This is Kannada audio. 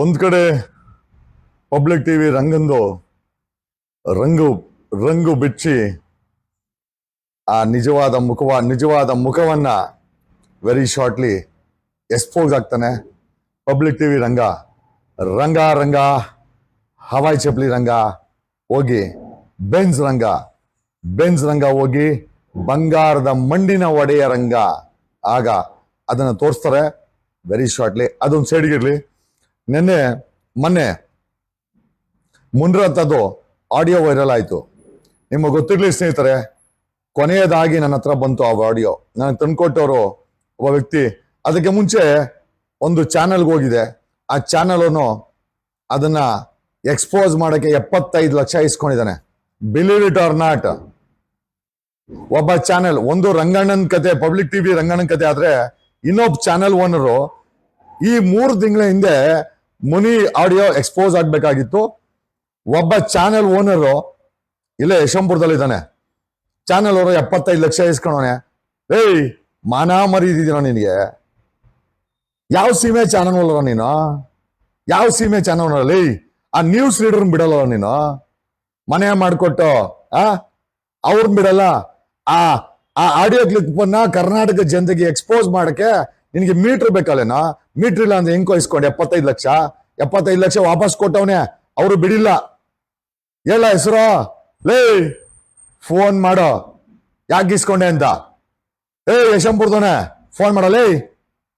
ಒಂದ್ ಕಡೆ ಪಬ್ಲಿಕ್ ಟಿವಿ ರಂಗಂದು ರಂಗು ರಂಗು ಬಿಚ್ಚಿ ಆ ನಿಜವಾದ ಮುಖವ, ನಿಜವಾದ ಮುಖವನ್ನ ವೆರಿ ಶಾರ್ಟ್ಲಿ ಎಕ್ಸ್ಪೋಸ್ ಆಗ್ತಾನೆ. ಪಬ್ಲಿಕ್ ಟಿವಿ ರಂಗ ರಂಗ ರಂಗ, ಹವಾಯಿ ಚಪ್ಲಿ ರಂಗ ಹೋಗಿ ಬೆನ್ಸ್ ರಂಗ ಬೆನ್ಸ್ ರಂಗ ಹೋಗಿ, ಬಂಗಾರದ ಮಂಡಿನ ಒಡೆಯ ರಂಗ ಆಗ ಅದನ್ನು ತೋರಿಸ್ತಾರೆ. ವೆರಿ ಶಾರ್ಟ್ಲಿ ಅದೊಂದು ಸೈಡ್ಗಿರ್ಲಿ. ನಿನ್ನೆ, ಮೊನ್ನೆ ಮುನ್ರತ್ತದು ಆಡಿಯೋ ವೈರಲ್ ಆಯಿತು. ನಿಮಗೆ ಗೊತ್ತಿರಲಿ ಸ್ನೇಹಿತರೆ, ಕೊನೆಯದಾಗಿ ನನ್ನ ಹತ್ರ ಬಂತು ಆ ಆಡಿಯೋ ನನಗೆ ತಂದ್ಕೊಟ್ಟವರು ಒಬ್ಬ ವ್ಯಕ್ತಿ. ಅದಕ್ಕೆ ಮುಂಚೆ ಒಂದು ಚಾನೆಲ್ಗೆ ಹೋಗಿದೆ ಆ ಚಾನೆಲ್ ಅದನ್ನ ಎಕ್ಸ್ಪೋಸ್ ಮಾಡಕ್ಕೆ ಎಪ್ಪತ್ತೈದು ಲಕ್ಷ ಇಸ್ಕೊಂಡಿದ್ದಾನೆ. ಬಿಲೀವ್ ಇಟ್ ಆರ್ ನಾಟ್ ಒಬ್ಬ ಚಾನೆಲ್ ಒಂದು ರಂಗಣ್ಣನ ಕತೆ ಪಬ್ಲಿಕ್ ಟಿವಿ ರಂಗಣ್ಣನ ಕತೆ ಆದ್ರೆ ಇನ್ನೊಬ್ಬ ಚಾನೆಲ್ ಓನರು ಈ ಮೂರು ತಿಂಗಳ ಹಿಂದೆ ಮುನಿ ಆಡಿಯೋ ಎಕ್ಸ್ಪೋಸ್ ಆಗ್ಬೇಕಾಗಿತ್ತು. ಒಬ್ಬ ಚಾನೆಲ್ ಓನರು ಇಲ್ಲೇ ಯಶವಂಪುರದಲ್ಲಿ ಇದ್ದಾನೆ ಚಾನೆಲ್ ಅವರು ಎಪ್ಪತ್ತೈದು ಲಕ್ಷ ಇಸ್ಕೊಳೋನೆ ಏಯ್, ಮಾನ ಮರೀದಿದ್ದೀನ ನಿನಗೆ? ಯಾವ ಸೀಮೆ ಚಾನಲ್ ಓನರ ನೀನು? ಯಾವ ಸೀಮೆ ಚಾನಲ್ ಓನರಲ್ಲಿ ಆ ನ್ಯೂಸ್ ರೀಡರ್ ಬಿಡಲ್ಲ ನೀನು? ಮನೆ ಮಾಡಿಕೊಟ್ಟು, ಆ? ಅವ್ರನ್ನ ಬಿಡಲ್ಲ? ಆ ಆ ಆಡಿಯೋ ಕ್ಲಿಪ್ನ ಕರ್ನಾಟಕ ಜನತೆಗೆ ಎಕ್ಸ್ಪೋಸ್ ಮಾಡಕ್ಕೆ ನಿನಗೆ ಮೀಟರ್ ಬೇಕಲ್ಲೇನಾ? ಮೀಟರ್ ಇಲ್ಲ ಅಂದ್ರೆ ಹೆಂಗ್ ಇಸ್ಕೊಂಡು ಎಪ್ಪತ್ತೈದು ಲಕ್ಷ? ಎಪ್ಪತ್ತೈದು ಲಕ್ಷ ವಾಪಸ್ ಕೊಟ್ಟವನೆ. ಅವರು ಬಿಡಿಲ್ಲ. ಎಲ್ಲ ಹೆಸರು? ಲೇ ಫೋನ್ ಮಾಡೋ. ಯಾಕೆ ಇಸ್ಕೊಂಡೆ ಅಂತ? ಏ ಯಶಂಪುರ್ದವನೇ ಫೋನ್ ಮಾಡಲೇ